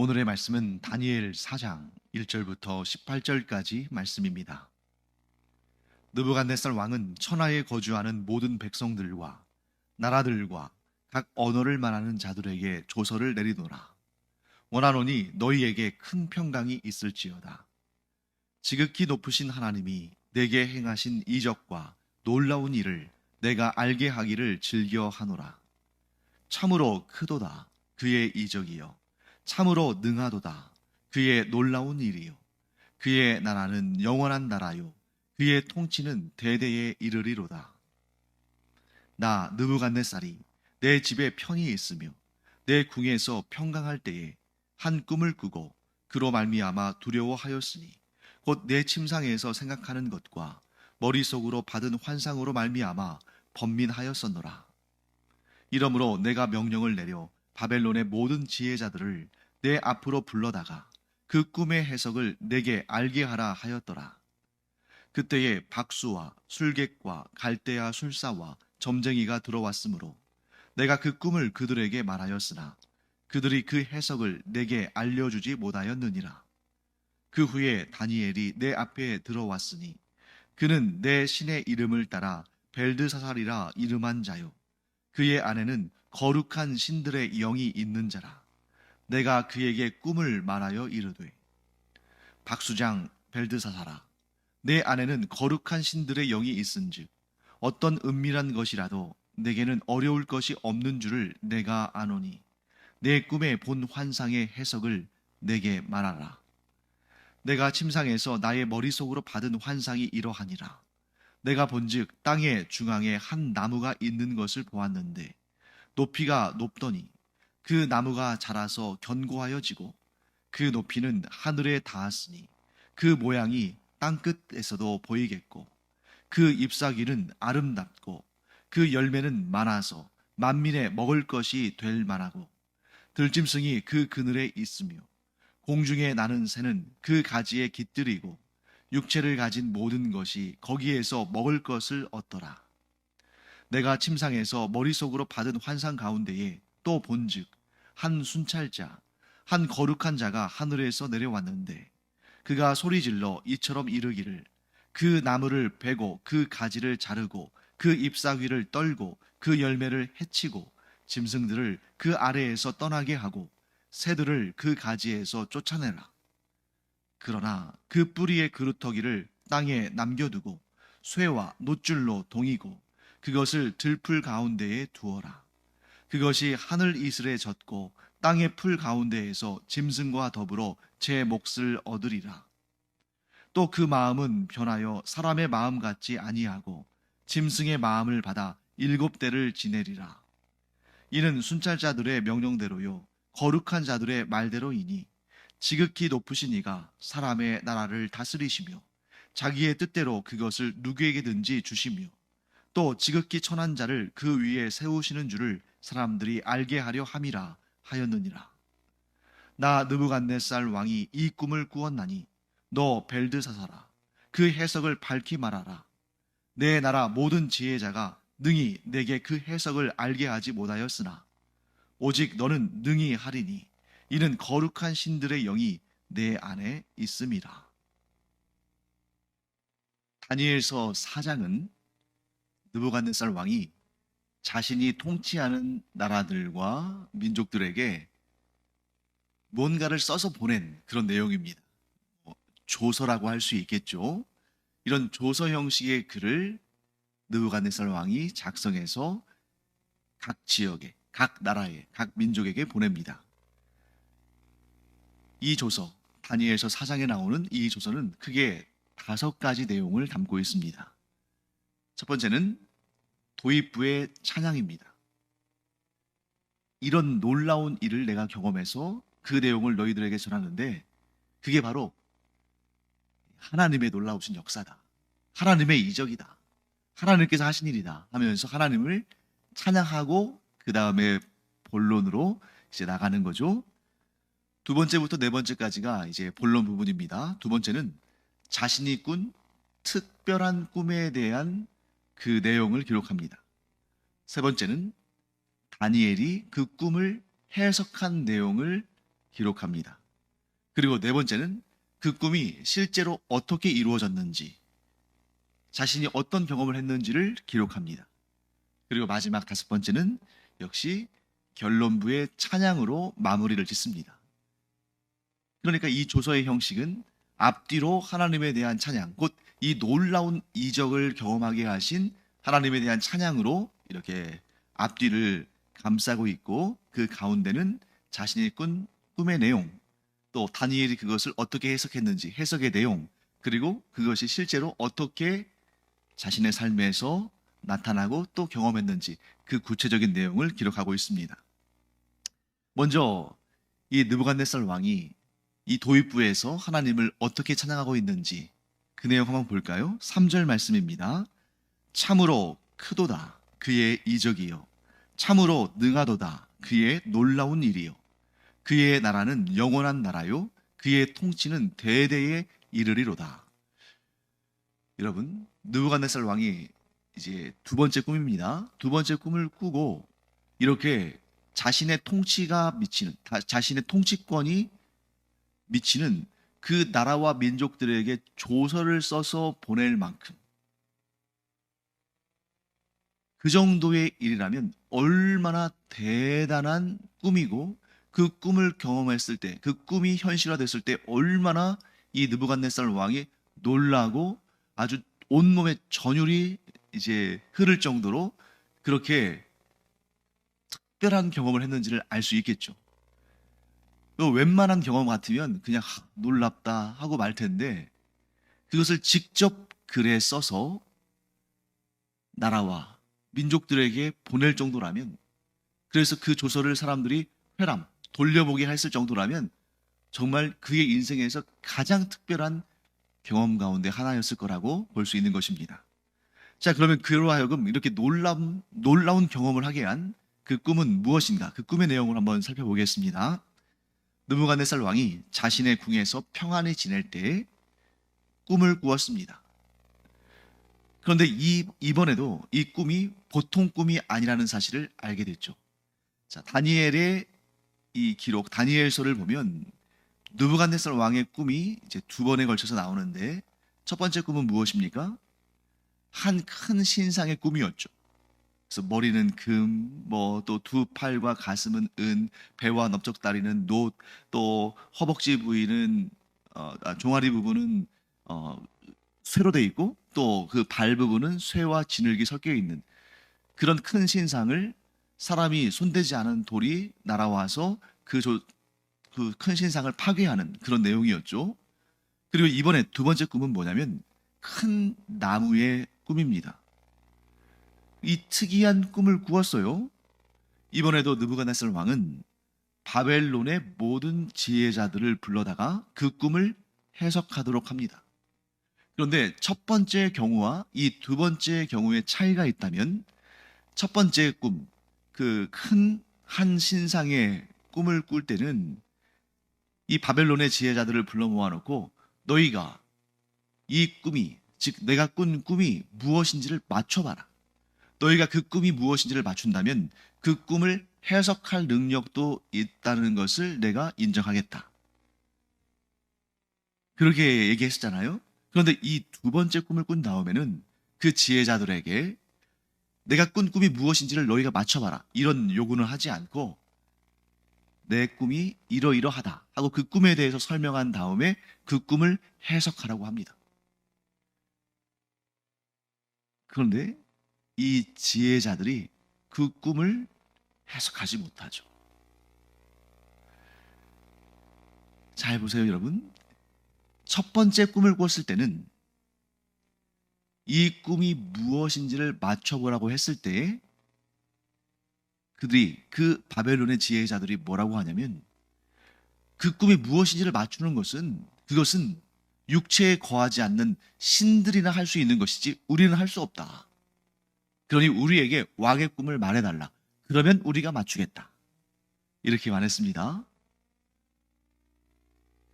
오늘의 말씀은 다니엘 4장 1절부터 18절까지 말씀입니다. 느부갓네살 왕은 천하에 거주하는 모든 백성들과 나라들과 각 언어를 말하는 자들에게 조서를 내리노라. 원하노니 너희에게 큰 평강이 있을지어다. 지극히 높으신 하나님이 내게 행하신 이적과 놀라운 일을 내가 알게 하기를 즐겨 하노라. 참으로 크도다 그의 이적이요 참으로 능하도다. 그의 놀라운 일이요. 그의 나라는 영원한 나라요. 그의 통치는 대대에 이르리로다. 나 느부갓네살이 내 집에 편히 있으며 내 궁에서 평강할 때에 한 꿈을 꾸고 그로 말미암아 두려워하였으니 곧 내 침상에서 생각하는 것과 머릿속으로 받은 환상으로 말미암아 번민하였었노라. 이러므로 내가 명령을 내려 바벨론의 모든 지혜자들을 내 앞으로 불러다가 그 꿈의 해석을 내게 알게 하라 하였더라. 그때에 박수와 술객과 갈대아 술사와 점쟁이가 들어왔으므로 내가 그 꿈을 그들에게 말하였으나 그들이 그 해석을 내게 알려주지 못하였느니라. 그 후에 다니엘이 내 앞에 들어왔으니 그는 내 신의 이름을 따라 벨드사살이라 이름한 자요. 그의 안에는 거룩한 신들의 영이 있는 자라. 내가 그에게 꿈을 말하여 이르되 박수장 벨드사사라 내 안에는 거룩한 신들의 영이 있은즉 어떤 은밀한 것이라도 내게는 어려울 것이 없는 줄을 내가 아노니 내 꿈에 본 환상의 해석을 내게 말하라. 내가 침상에서 나의 머릿속으로 받은 환상이 이러하니라. 내가 본즉 땅의 중앙에 한 나무가 있는 것을 보았는데 높이가 높더니 그 나무가 자라서 견고하여 지고 그 높이는 하늘에 닿았으니 그 모양이 땅 끝에서도 보이겠고 그 잎사귀는 아름답고 그 열매는 많아서 만민의 먹을 것이 될 만하고 들짐승이 그 그늘에 있으며 공중에 나는 새는 그 가지에 깃들이고 육체를 가진 모든 것이 거기에서 먹을 것을 얻더라. 내가 침상에서 머릿속으로 받은 환상 가운데에 또 본즉 한 순찰자 한 거룩한 자가 하늘에서 내려왔는데 그가 소리질러 이처럼 이르기를 그 나무를 베고 그 가지를 자르고 그 잎사귀를 떨고 그 열매를 해치고 짐승들을 그 아래에서 떠나게 하고 새들을 그 가지에서 쫓아내라. 그러나 그 뿌리의 그루터기를 땅에 남겨두고 쇠와 노줄로 동이고 그것을 들풀 가운데에 두어라. 그것이 하늘 이슬에 젖고 땅의 풀 가운데에서 짐승과 더불어 제 몫을 얻으리라. 또 그 마음은 변하여 사람의 마음 같지 아니하고 짐승의 마음을 받아 일곱 대를 지내리라. 이는 순찰자들의 명령대로요 거룩한 자들의 말대로이니 지극히 높으신 이가 사람의 나라를 다스리시며 자기의 뜻대로 그것을 누구에게든지 주시며 또 지극히 천한 자를 그 위에 세우시는 줄을 사람들이 알게 하려 함이라 하였느니라. 나 느부갓네살 왕이 이 꿈을 꾸었나니 너 벨드사사라 그 해석을 밝히 말하라. 내 나라 모든 지혜자가 능히 내게 그 해석을 알게 하지 못하였으나 오직 너는 능히 하리니 이는 거룩한 신들의 영이 내 안에 있음이라. 다니엘서 4장은 느부갓네살 왕이 자신이 통치하는 나라들과 민족들에게 뭔가를 써서 보낸 그런 내용입니다. 뭐, 조서라고 할 수 있겠죠. 이런 조서 형식의 글을 느부갓네살 왕이 작성해서 각 지역에, 각 나라에, 각 민족에게 보냅니다. 이 조서, 다니엘서 4장에 나오는 이 조서는 크게 다섯 가지 내용을 담고 있습니다. 첫 번째는 도입부의 찬양입니다. 이런 놀라운 일을 내가 경험해서 그 내용을 너희들에게 전하는데 그게 바로 하나님의 놀라우신 역사다. 하나님의 이적이다. 하나님께서 하신 일이다 하면서 하나님을 찬양하고 그 다음에 본론으로 이제 나가는 거죠. 두 번째부터 네 번째까지가 이제 본론 부분입니다. 두 번째는 자신이 꾼 특별한 꿈에 대한 그 내용을 기록합니다. 세 번째는 다니엘이 그 꿈을 해석한 내용을 기록합니다. 그리고 네 번째는 그 꿈이 실제로 어떻게 이루어졌는지, 자신이 어떤 경험을 했는지를 기록합니다. 그리고 마지막 다섯 번째는 역시 결론부의 찬양으로 마무리를 짓습니다. 그러니까 이 조서의 형식은 앞뒤로 하나님에 대한 찬양, 곧 이 놀라운 이적을 경험하게 하신 하나님에 대한 찬양으로 이렇게 앞뒤를 감싸고 있고 그 가운데는 자신이 꾼 꿈의 내용, 또 다니엘이 그것을 어떻게 해석했는지 해석의 내용, 그리고 그것이 실제로 어떻게 자신의 삶에서 나타나고 또 경험했는지 그 구체적인 내용을 기록하고 있습니다. 먼저 이 느부갓네살 왕이 이 도입부에서 하나님을 어떻게 찬양하고 있는지 그 내용 한번 볼까요? 3절 말씀입니다. 참으로 크도다 그의 이적이요 참으로 능하도다 그의 놀라운 일이요 그의 나라는 영원한 나라요 그의 통치는 대대에 이르리로다. 여러분, 느부갓네살 왕이 이제 두 번째 꿈입니다. 두 번째 꿈을 꾸고 이렇게 자신의 통치가 미치는 다- 자신의 통치권이 미치는 그 나라와 민족들에게 조서를 써서 보낼 만큼 그 정도의 일이라면 얼마나 대단한 꿈이고 그 꿈을 경험했을 때, 그 꿈이 현실화됐을 때 얼마나 이 느부갓네살 왕이 놀라고 아주 온몸에 전율이 이제 흐를 정도로 그렇게 특별한 경험을 했는지를 알 수 있겠죠. 그 웬만한 경험 같으면 그냥 하, 놀랍다 하고 말 텐데 그것을 직접 글에 써서 나라와 민족들에게 보낼 정도라면 그래서 그 조서를 사람들이 회람 돌려보게 했을 정도라면 정말 그의 인생에서 가장 특별한 경험 가운데 하나였을 거라고 볼 수 있는 것입니다. 자, 그러면 그로 하여금 이렇게 놀라운, 놀라운 경험을 하게 한 그 꿈은 무엇인가? 그 꿈의 내용을 한번 살펴보겠습니다. 느부갓네살 왕이 자신의 궁에서 평안히 지낼 때 꿈을 꾸었습니다. 그런데 이, 이번에도 이 꿈이 보통 꿈이 아니라는 사실을 알게 됐죠. 자, 다니엘의 이 기록, 다니엘서를 보면 느부갓네살 왕의 꿈이 이제 두 번에 걸쳐서 나오는데 첫 번째 꿈은 무엇입니까? 한 큰 신상의 꿈이었죠. 그래서 머리는 금, 뭐 또 두 팔과 가슴은 은, 배와 넓적 다리는 노, 또 허벅지 부위는 어, 아, 종아리 부분은 어, 쇠로 돼 있고 또 그 발 부분은 쇠와 진흙이 섞여 있는 그런 큰 신상을 사람이 손대지 않은 돌이 날아와서 그 그 큰 신상을 파괴하는 그런 내용이었죠. 그리고 이번에 두 번째 꿈은 뭐냐면 큰 나무의 꿈입니다. 이 특이한 꿈을 꾸었어요. 이번에도 느부갓네살 왕은 바벨론의 모든 지혜자들을 불러다가 그 꿈을 해석하도록 합니다. 그런데 첫 번째 경우와 이 두 번째 경우의 차이가 있다면 첫 번째 꿈, 그 큰 한 신상의 꿈을 꿀 때는 이 바벨론의 지혜자들을 불러 모아놓고 너희가 이 꿈이 즉 내가 꾼 꿈이 무엇인지를 맞춰봐라. 너희가 그 꿈이 무엇인지를 맞춘다면 그 꿈을 해석할 능력도 있다는 것을 내가 인정하겠다. 그렇게 얘기했었잖아요. 그런데 이 두 번째 꿈을 꾼 다음에는 그 지혜자들에게 내가 꾼 꿈이 무엇인지를 너희가 맞춰봐라. 이런 요구는 하지 않고 내 꿈이 이러이러하다 하고 그 꿈에 대해서 설명한 다음에 그 꿈을 해석하라고 합니다. 그런데 이 지혜자들이 그 꿈을 해석하지 못하죠. 잘 보세요, 여러분. 첫 번째 꿈을 꿨을 때는 이 꿈이 무엇인지를 맞춰보라고 했을 때 그들이 그 바벨론의 지혜자들이 뭐라고 하냐면 그 꿈이 무엇인지를 맞추는 것은 그것은 육체에 거하지 않는 신들이나 할 수 있는 것이지 우리는 할 수 없다. 그러니 우리에게 왕의 꿈을 말해달라. 그러면 우리가 맞추겠다. 이렇게 말했습니다.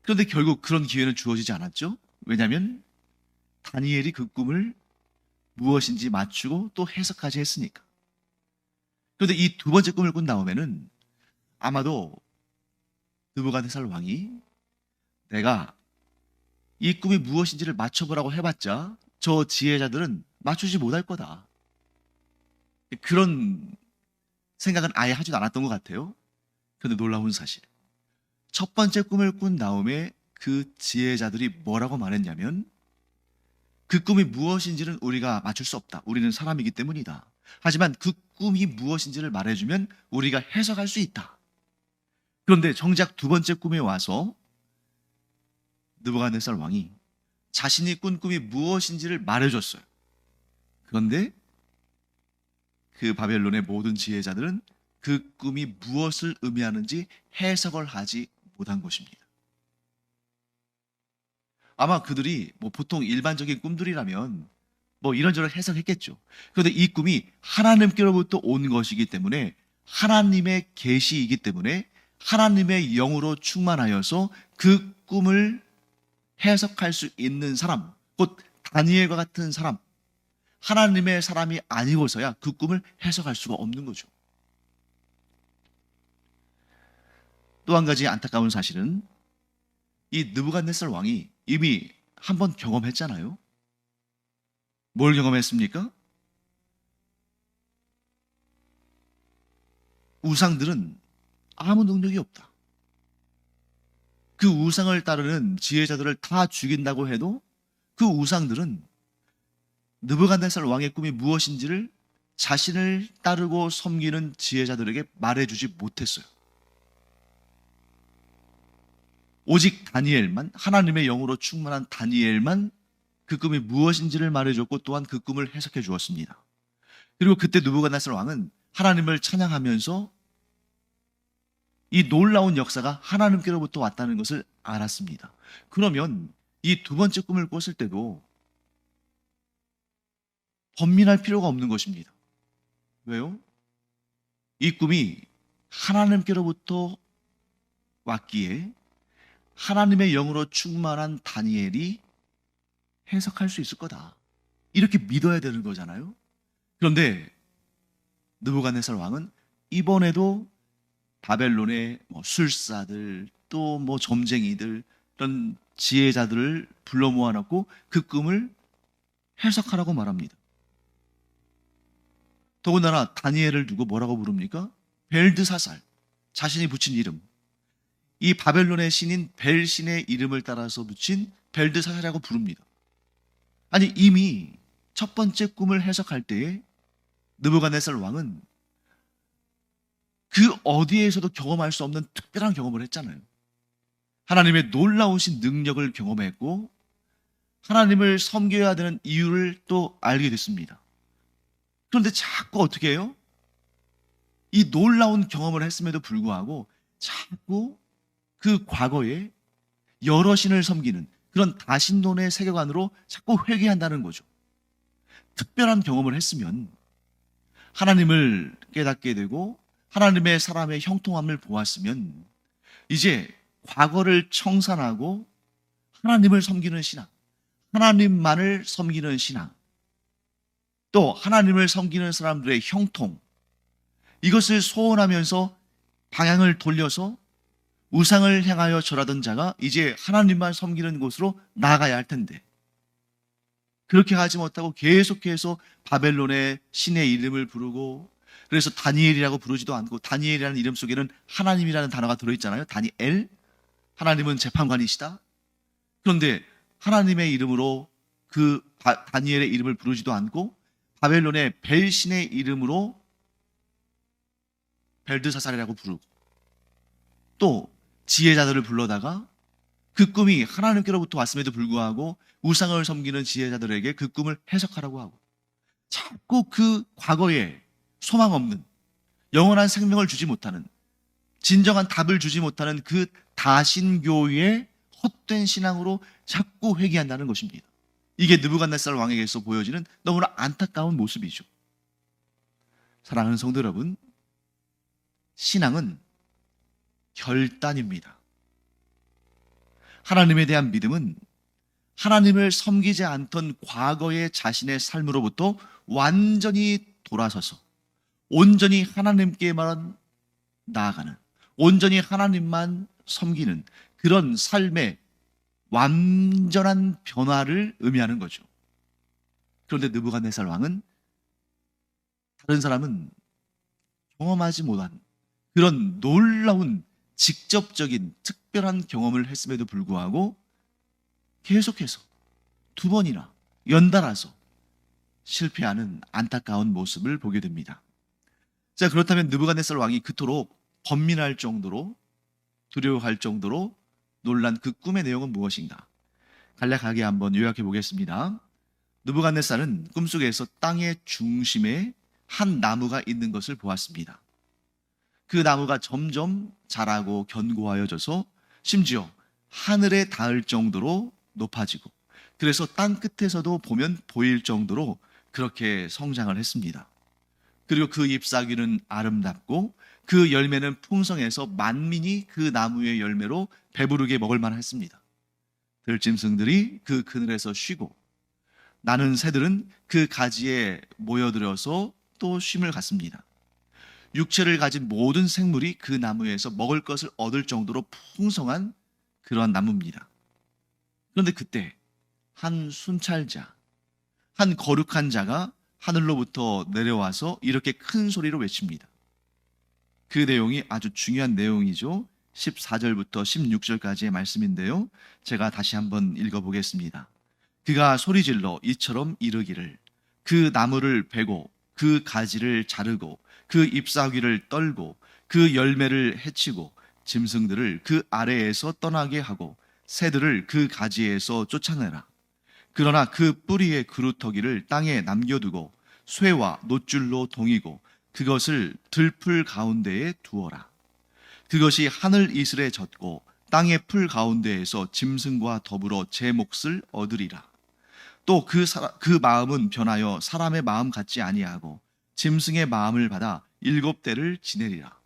그런데 결국 그런 기회는 주어지지 않았죠. 왜냐하면 다니엘이 그 꿈을 무엇인지 맞추고 또 해석까지 했으니까. 그런데 이 두 번째 꿈을 꾼 다음에는 아마도 느부갓네살 왕이 내가 이 꿈이 무엇인지를 맞춰보라고 해봤자 저 지혜자들은 맞추지 못할 거다. 그런 생각은 아예 하지도 않았던 것 같아요. 그런데 놀라운 사실. 첫 번째 꿈을 꾼 다음에 그 지혜자들이 뭐라고 말했냐면 그 꿈이 무엇인지는 우리가 맞출 수 없다. 우리는 사람이기 때문이다. 하지만 그 꿈이 무엇인지를 말해주면 우리가 해석할 수 있다. 그런데 정작 두 번째 꿈에 와서 느부갓네살 왕이 자신이 꾼 꿈이 무엇인지를 말해줬어요. 그런데 그 바벨론의 모든 지혜자들은 그 꿈이 무엇을 의미하는지 해석을 하지 못한 것입니다. 아마 그들이 뭐 보통 일반적인 꿈들이라면 뭐 이런저런 해석했겠죠. 그런데 이 꿈이 하나님께로부터 온 것이기 때문에 하나님의 계시이기 때문에 하나님의 영으로 충만하여서 그 꿈을 해석할 수 있는 사람, 곧 다니엘과 같은 사람, 하나님의 사람이 아니고서야 그 꿈을 해석할 수가 없는 거죠. 또 한 가지 안타까운 사실은 이 느부갓네살 왕이 이미 한 번 경험했잖아요. 뭘 경험했습니까? 우상들은 아무 능력이 없다. 그 우상을 따르는 지혜자들을 다 죽인다고 해도 그 우상들은 느부갓네살 왕의 꿈이 무엇인지를 자신을 따르고 섬기는 지혜자들에게 말해주지 못했어요. 오직 다니엘만 하나님의 영으로 충만한 다니엘만 그 꿈이 무엇인지를 말해줬고 또한 그 꿈을 해석해 주었습니다. 그리고 그때 느부갓네살 왕은 하나님을 찬양하면서 이 놀라운 역사가 하나님께로부터 왔다는 것을 알았습니다. 그러면 이 두 번째 꿈을 꿨을 때도 번민할 필요가 없는 것입니다. 왜요? 이 꿈이 하나님께로부터 왔기에 하나님의 영으로 충만한 다니엘이 해석할 수 있을 거다. 이렇게 믿어야 되는 거잖아요. 그런데 느부갓네살 왕은 이번에도 바벨론의 뭐 술사들 또 뭐 점쟁이들 이런 지혜자들을 불러 모아놓고 그 꿈을 해석하라고 말합니다. 더군다나 다니엘을 두고 뭐라고 부릅니까? 벨드사살 자신이 붙인 이름 이 바벨론의 신인 벨신의 이름을 따라서 붙인 벨드사살이라고 부릅니다. 아니 이미 첫 번째 꿈을 해석할 때에 느부갓네살 왕은 그 어디에서도 경험할 수 없는 특별한 경험을 했잖아요. 하나님의 놀라우신 능력을 경험했고 하나님을 섬겨야 되는 이유를 또 알게 됐습니다. 그런데 자꾸 어떻게 해요? 이 놀라운 경험을 했음에도 불구하고 자꾸 그 과거에 여러 신을 섬기는 그런 다신론의 세계관으로 자꾸 회귀한다는 거죠. 특별한 경험을 했으면 하나님을 깨닫게 되고 하나님의 사람의 형통함을 보았으면 이제 과거를 청산하고 하나님을 섬기는 신앙, 하나님만을 섬기는 신앙, 또 하나님을 섬기는 사람들의 형통, 이것을 소원하면서 방향을 돌려서 우상을 향하여 절하던 자가 이제 하나님만 섬기는 곳으로 나아가야 할 텐데, 그렇게 하지 못하고 계속해서 바벨론의 신의 이름을 부르고 그래서 다니엘이라고 부르지도 않고 다니엘이라는 이름 속에는 하나님이라는 단어가 들어있잖아요. 다니엘. 하나님은 재판관이시다. 그런데 하나님의 이름으로 그 바- 다니엘의 이름을 부르지도 않고 바벨론의 벨신의 이름으로 벨드사살이라고 부르고 또 지혜자들을 불러다가 그 꿈이 하나님께로부터 왔음에도 불구하고 우상을 섬기는 지혜자들에게 그 꿈을 해석하라고 하고 자꾸 그 과거에 소망 없는 영원한 생명을 주지 못하는 진정한 답을 주지 못하는 그 다신교의 헛된 신앙으로 자꾸 회귀한다는 것입니다. 이게 느부갓네살 왕에게서 보여지는 너무나 안타까운 모습이죠. 사랑하는 성도 여러분, 신앙은 결단입니다. 하나님에 대한 믿음은 하나님을 섬기지 않던 과거의 자신의 삶으로부터 완전히 돌아서서 온전히 하나님께만 나아가는 온전히 하나님만 섬기는 그런 삶의 완전한 변화를 의미하는 거죠. 그런데 느부갓네살 왕은 다른 사람은 경험하지 못한 그런 놀라운 직접적인 특별한 경험을 했음에도 불구하고 계속해서 두 번이나 연달아서 실패하는 안타까운 모습을 보게 됩니다. 자, 그렇다면 느부갓네살 왕이 그토록 번민할 정도로 두려워할 정도로 놀란 그 꿈의 내용은 무엇인가? 간략하게 한번 요약해 보겠습니다. 느부갓네살은 꿈속에서 땅의 중심에 한 나무가 있는 것을 보았습니다. 그 나무가 점점 자라고 견고하여져서 심지어 하늘에 닿을 정도로 높아지고 그래서 땅 끝에서도 보면 보일 정도로 그렇게 성장을 했습니다. 그리고 그 잎사귀는 아름답고 그 열매는 풍성해서 만민이 그 나무의 열매로 배부르게 먹을 만했습니다. 들짐승들이 그 그늘에서 쉬고 나는 새들은 그 가지에 모여들어서 또 쉼을 갖습니다. 육체를 가진 모든 생물이 그 나무에서 먹을 것을 얻을 정도로 풍성한 그러한 나무입니다. 그런데 그때 한 순찰자, 한 거룩한 자가 하늘로부터 내려와서 이렇게 큰 소리로 외칩니다. 그 내용이 아주 중요한 내용이죠. 14절부터 16절까지의 말씀인데요. 제가 다시 한번 읽어보겠습니다. 그가 소리질러 이처럼 이르기를 그 나무를 베고 그 가지를 자르고 그 잎사귀를 떨고 그 열매를 해치고 짐승들을 그 아래에서 떠나게 하고 새들을 그 가지에서 쫓아내라. 그러나 그 뿌리의 그루터기를 땅에 남겨두고 쇠와 노줄로 동이고 그것을 들풀 가운데에 두어라. 그것이 하늘 이슬에 젖고 땅의 풀 가운데에서 짐승과 더불어 제 몫을 얻으리라. 또그 그 마음은 변하여 사람의 마음 같지 아니하고 짐승의 마음을 받아 일곱 대를 지내리라.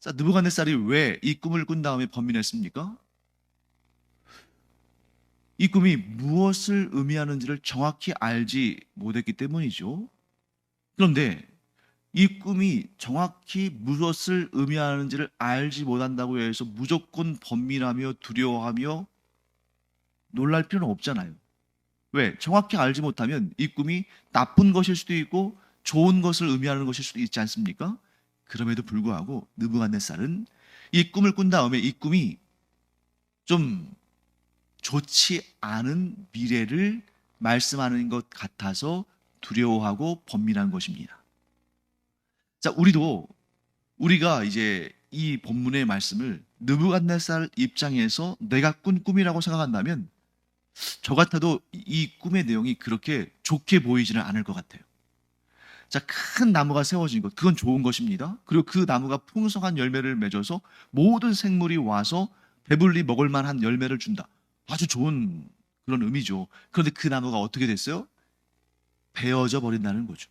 자, 느부갓네살이 왜 이 꿈을 꾼 다음에 번민했습니까? 이 꿈이 무엇을 의미하는지를 정확히 알지 못했기 때문이죠. 그런데 이 꿈이 정확히 무엇을 의미하는지를 알지 못한다고 해서 무조건 번민하며 두려워하며 놀랄 필요는 없잖아요. 왜? 정확히 알지 못하면 이 꿈이 나쁜 것일 수도 있고 좋은 것을 의미하는 것일 수도 있지 않습니까? 그럼에도 불구하고 느부갓네살은 이 꿈을 꾼 다음에 이 꿈이 좀 좋지 않은 미래를 말씀하는 것 같아서 두려워하고 번민한 것입니다. 자, 우리도 우리가 이제 이 본문의 말씀을 느부갓네살 입장에서 내가 꾼 꿈이라고 생각한다면 저 같아도 이 꿈의 내용이 그렇게 좋게 보이지는 않을 것 같아요. 자, 큰 나무가 세워진 것, 그건 좋은 것입니다. 그리고 그 나무가 풍성한 열매를 맺어서 모든 생물이 와서 배불리 먹을 만한 열매를 준다. 아주 좋은 그런 의미죠. 그런데 그 나무가 어떻게 됐어요? 베어져 버린다는 거죠.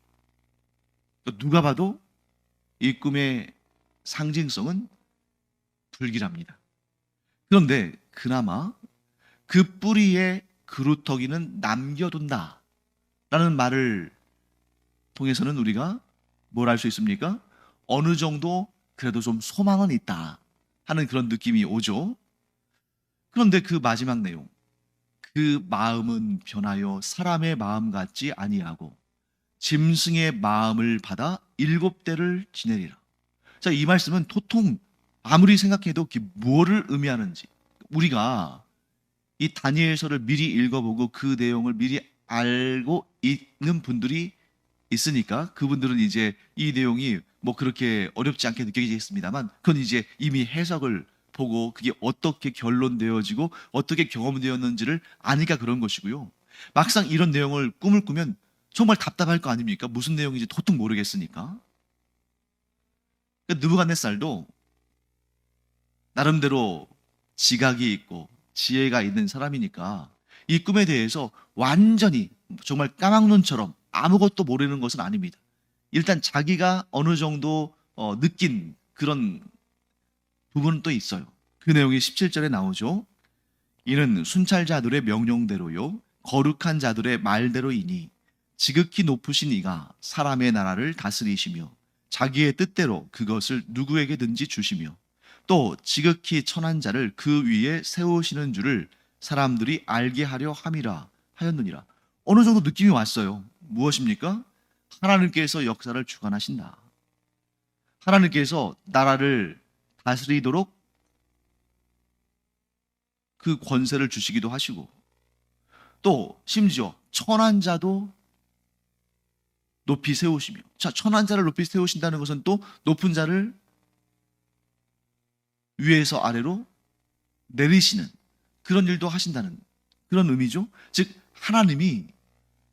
그러니까 누가 봐도 이 꿈의 상징성은 불길합니다. 그런데 그나마 그 뿌리의 그루터기는 남겨둔다. 라는 말을 통해서는 우리가 뭘 알 수 있습니까? 어느 정도 그래도 좀 소망은 있다. 하는 그런 느낌이 오죠. 그런데 그 마지막 내용. 그 마음은 변하여 사람의 마음 같지 아니하고 짐승의 마음을 받아 일곱 대를 지내리라. 자, 이 말씀은 도통 아무리 생각해도 무엇을 의미하는지 우리가 이 다니엘서를 미리 읽어보고 그 내용을 미리 알고 있는 분들이 있으니까 그분들은 이제 이 내용이 뭐 그렇게 어렵지 않게 느껴지겠습니다만 그건 이제 이미 해석을 보고 그게 어떻게 결론되어지고 어떻게 경험되었는지를 아니까 그런 것이고요. 막상 이런 내용을 꿈을 꾸면 정말 답답할 거 아닙니까? 무슨 내용인지 도통 모르겠으니까. 그러니까 느부갓네살도 나름대로 지각이 있고 지혜가 있는 사람이니까 이 꿈에 대해서 완전히 정말 까막눈처럼 아무것도 모르는 것은 아닙니다. 일단 자기가 어느 정도 어, 느낀 그런 부분은 또 있어요. 그 내용이 17절에 나오죠. 이는 순찰자들의 명령대로요. 거룩한 자들의 말대로이니 지극히 높으신 이가 사람의 나라를 다스리시며 자기의 뜻대로 그것을 누구에게든지 주시며 또 지극히 천한 자를 그 위에 세우시는 줄을 사람들이 알게 하려 함이라 하였느니라. 어느 정도 느낌이 왔어요. 무엇입니까? 하나님께서 역사를 주관하신다. 하나님께서 나라를 다스리도록 그 권세를 주시기도 하시고 또 심지어 천한 자도 높이 세우시며 자 천한 자를 높이 세우신다는 것은 또 높은 자를 위에서 아래로 내리시는 그런 일도 하신다는 그런 의미죠. 즉 하나님이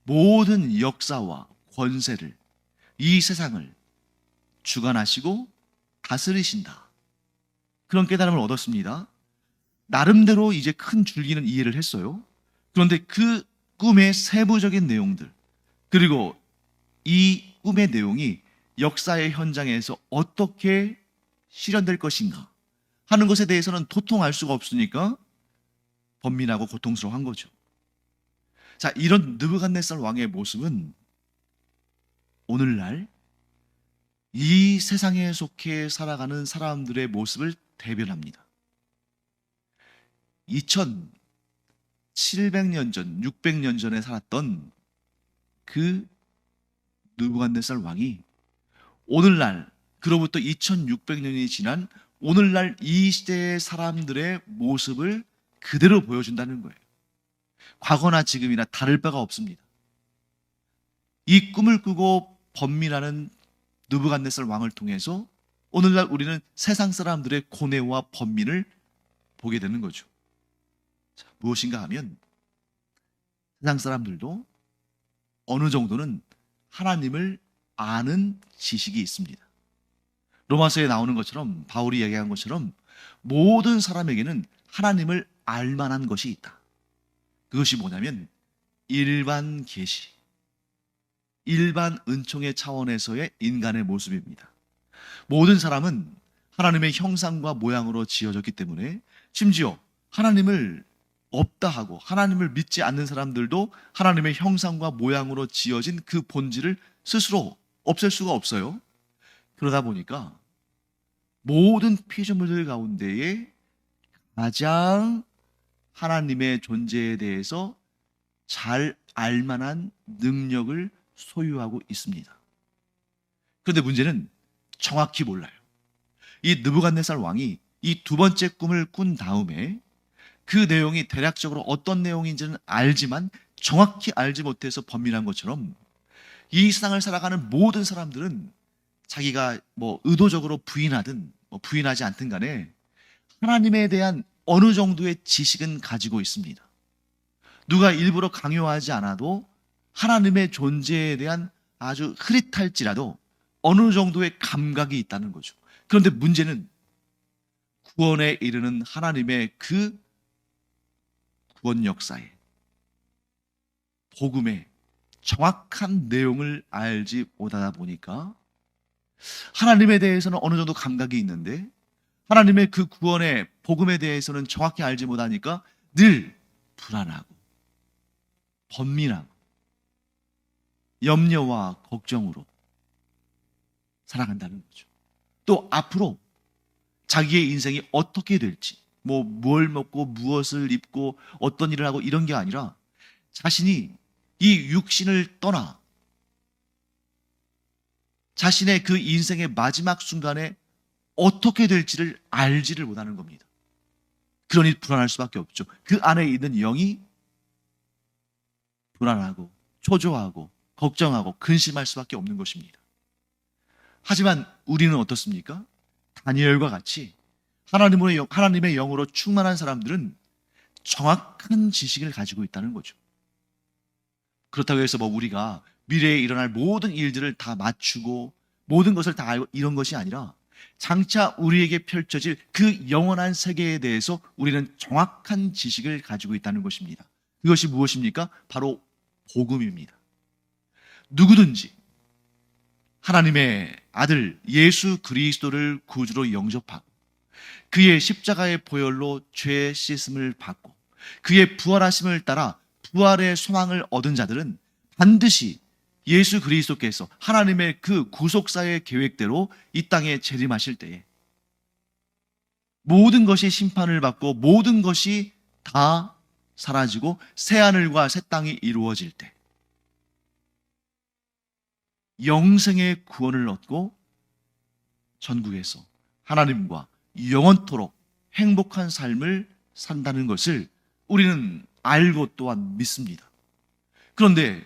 모든 역사와 권세를 이 세상을 주관하시고 다스리신다. 그런 깨달음을 얻었습니다. 나름대로 이제 큰 줄기는 이해를 했어요. 그런데 그 꿈의 세부적인 내용들, 그리고 이 꿈의 내용이 역사의 현장에서 어떻게 실현될 것인가 하는 것에 대해서는 도통 알 수가 없으니까 번민하고 고통스러워한 거죠. 자, 이런 느부갓네살 왕의 모습은 오늘날 이 세상에 속해 살아가는 사람들의 모습을 대변합니다. 2700년 전, 600년 전에 살았던 그 느부갓네살 왕이 오늘날 그로부터 2600년이 지난 오늘날 이 시대의 사람들의 모습을 그대로 보여준다는 거예요. 과거나 지금이나 다를 바가 없습니다. 이 꿈을 꾸고 번민하는 느부갓네살 왕을 통해서 오늘날 우리는 세상 사람들의 고뇌와 번민을 보게 되는 거죠. 자, 무엇인가 하면 세상 사람들도 어느 정도는 하나님을 아는 지식이 있습니다. 로마서에 나오는 것처럼 바울이 얘기한 것처럼 모든 사람에게는 하나님을 알 만한 것이 있다. 그것이 뭐냐면 일반 계시, 일반 은총의 차원에서의 인간의 모습입니다. 모든 사람은 하나님의 형상과 모양으로 지어졌기 때문에 심지어 하나님을 없다 하고 하나님을 믿지 않는 사람들도 하나님의 형상과 모양으로 지어진 그 본질을 스스로 없앨 수가 없어요. 그러다 보니까 모든 피조물들 가운데에 가장 하나님의 존재에 대해서 잘 알만한 능력을 소유하고 있습니다. 그런데 문제는 정확히 몰라요. 이 느부갓네살 왕이 이 두 번째 꿈을 꾼 다음에 그 내용이 대략적으로 어떤 내용인지는 알지만 정확히 알지 못해서 범민한 것처럼 이 세상을 살아가는 모든 사람들은 자기가 뭐 의도적으로 부인하든 뭐 부인하지 않든 간에 하나님에 대한 어느 정도의 지식은 가지고 있습니다. 누가 일부러 강요하지 않아도 하나님의 존재에 대한 아주 흐릿할지라도 어느 정도의 감각이 있다는 거죠. 그런데 문제는 구원에 이르는 하나님의 그 구원 역사에 복음의 정확한 내용을 알지 못하다 보니까 하나님에 대해서는 어느 정도 감각이 있는데 하나님의 그 구원의 복음에 대해서는 정확히 알지 못하니까 늘 불안하고 번민하고 염려와 걱정으로 살아간다는 거죠. 또 앞으로 자기의 인생이 어떻게 될지, 뭐, 뭘 먹고 무엇을 입고 어떤 일을 하고 이런 게 아니라 자신이 이 육신을 떠나 자신의 그 인생의 마지막 순간에 어떻게 될지를 알지를 못하는 겁니다. 그러니 불안할 수밖에 없죠. 그 안에 있는 영이 불안하고 초조하고 걱정하고 근심할 수밖에 없는 것입니다. 하지만 우리는 어떻습니까? 다니엘과 같이 하나님으로 영- 하나님의 영으로 충만한 사람들은 정확한 지식을 가지고 있다는 거죠. 그렇다고 해서 뭐 우리가 미래에 일어날 모든 일들을 다 맞추고 모든 것을 다 알고 이런 것이 아니라 장차 우리에게 펼쳐질 그 영원한 세계에 대해서 우리는 정확한 지식을 가지고 있다는 것입니다. 그것이 무엇입니까? 바로 복음입니다. 누구든지 하나님의 아들 예수 그리스도를 구주로 영접하고 그의 십자가의 보혈로 죄 씻음을 받고 그의 부활하심을 따라 부활의 소망을 얻은 자들은 반드시 예수 그리스도께서 하나님의 그 구속사의 계획대로 이 땅에 재림하실 때에 모든 것이 심판을 받고 모든 것이 다 사라지고 새 하늘과 새 땅이 이루어질 때 영생의 구원을 얻고 전국에서 하나님과 영원토록 행복한 삶을 산다는 것을 우리는 알고 또한 믿습니다. 그런데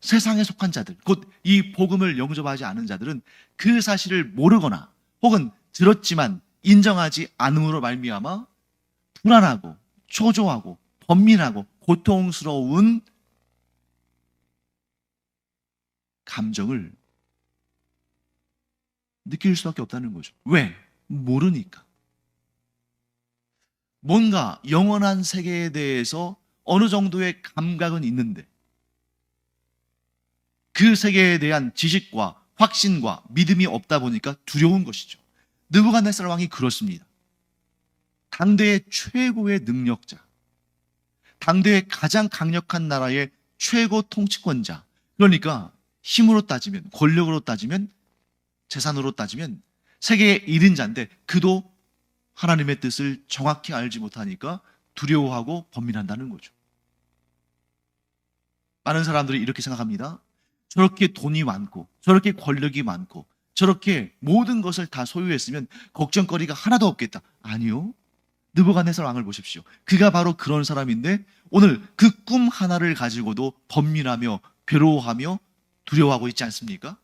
세상에 속한 자들, 곧 이 복음을 영접하지 않은 자들은 그 사실을 모르거나 혹은 들었지만 인정하지 않음으로 말미암아 불안하고 초조하고 번민하고 고통스러운 감정을 느낄 수밖에 없다는 거죠. 왜? 모르니까. 뭔가 영원한 세계에 대해서 어느 정도의 감각은 있는데 그 세계에 대한 지식과 확신과 믿음이 없다 보니까 두려운 것이죠. 느부갓네살 왕이 그렇습니다. 당대의 최고의 능력자, 당대의 가장 강력한 나라의 최고 통치권자, 그러니까 힘으로 따지면, 권력으로 따지면, 재산으로 따지면 세계의 1인자인데 그도 하나님의 뜻을 정확히 알지 못하니까 두려워하고 번민한다는 거죠. 많은 사람들이 이렇게 생각합니다. 저렇게 돈이 많고, 저렇게 권력이 많고, 저렇게 모든 것을 다 소유했으면 걱정거리가 하나도 없겠다. 아니요. 느부갓네살 왕을 보십시오. 그가 바로 그런 사람인데 오늘 그 꿈 하나를 가지고도 번민하며 괴로워하며 두려워하고 있지 않습니까?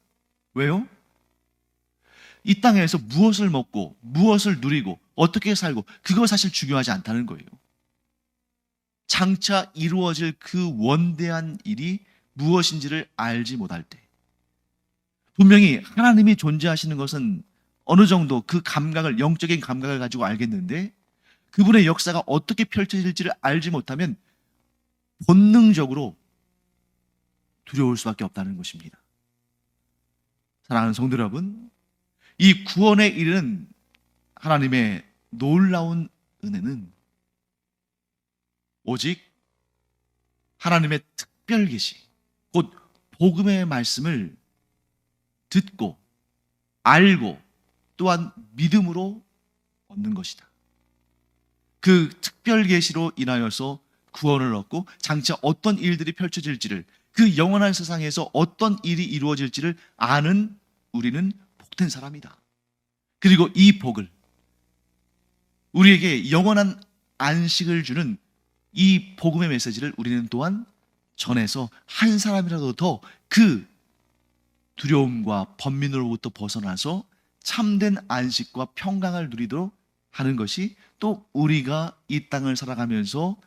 왜요? 이 땅에서 무엇을 먹고 무엇을 누리고 어떻게 살고 그거 사실 중요하지 않다는 거예요. 장차 이루어질 그 원대한 일이 무엇인지를 알지 못할 때 분명히 하나님이 존재하시는 것은 어느 정도 그 감각을 영적인 감각을 가지고 알겠는데 그분의 역사가 어떻게 펼쳐질지를 알지 못하면 본능적으로 두려울 수밖에 없다는 것입니다. 사랑하는 성도 여러분, 이 구원에 이르는 하나님의 놀라운 은혜는 오직 하나님의 특별 계시, 곧 복음의 말씀을 듣고 알고 또한 믿음으로 얻는 것이다. 그 특별 계시로 인하여서 구원을 얻고 장차 어떤 일들이 펼쳐질지를 그 영원한 세상에서 어떤 일이 이루어질지를 아는 우리는 복된 사람이다. 그리고 이 복을 우리에게 영원한 안식을 주는 이 복음의 메시지를 우리는 또한 전해서 한 사람이라도 더 그 두려움과 번민으로부터 벗어나서 참된 안식과 평강을 누리도록 하는 것이 또 우리가 이 땅을 살아가면서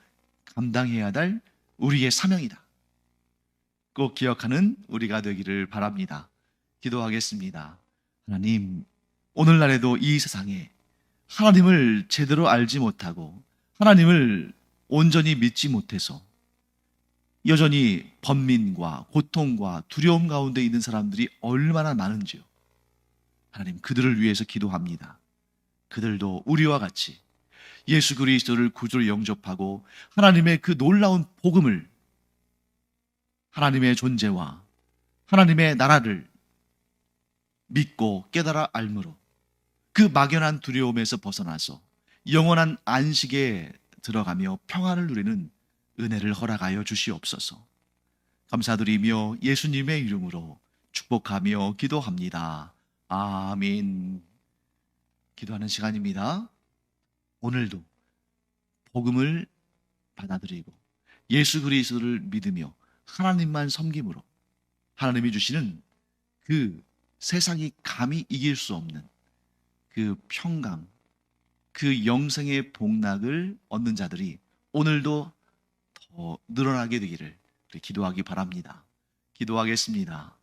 감당해야 될 우리의 사명이다. 꼭 기억하는 우리가 되기를 바랍니다. 기도하겠습니다. 하나님, 오늘날에도 이 세상에 하나님을 제대로 알지 못하고 하나님을 온전히 믿지 못해서 여전히 번민과 고통과 두려움 가운데 있는 사람들이 얼마나 많은지요. 하나님, 그들을 위해서 기도합니다. 그들도 우리와 같이 예수 그리스도를 구주로 영접하고 하나님의 그 놀라운 복음을 하나님의 존재와 하나님의 나라를 믿고 깨달아 알므로 그 막연한 두려움에서 벗어나서 영원한 안식에 들어가며 평안을 누리는 은혜를 허락하여 주시옵소서. 감사드리며 예수님의 이름으로 축복하며 기도합니다. 아멘. 기도하는 시간입니다. 오늘도 복음을 받아들이고 예수 그리스도를 믿으며 하나님만 섬김으로 하나님이 주시는 그 세상이 감히 이길 수 없는 그 평강, 그 영생의 복락을 얻는 자들이 오늘도 더 늘어나게 되기를 기도하기 바랍니다. 기도하겠습니다.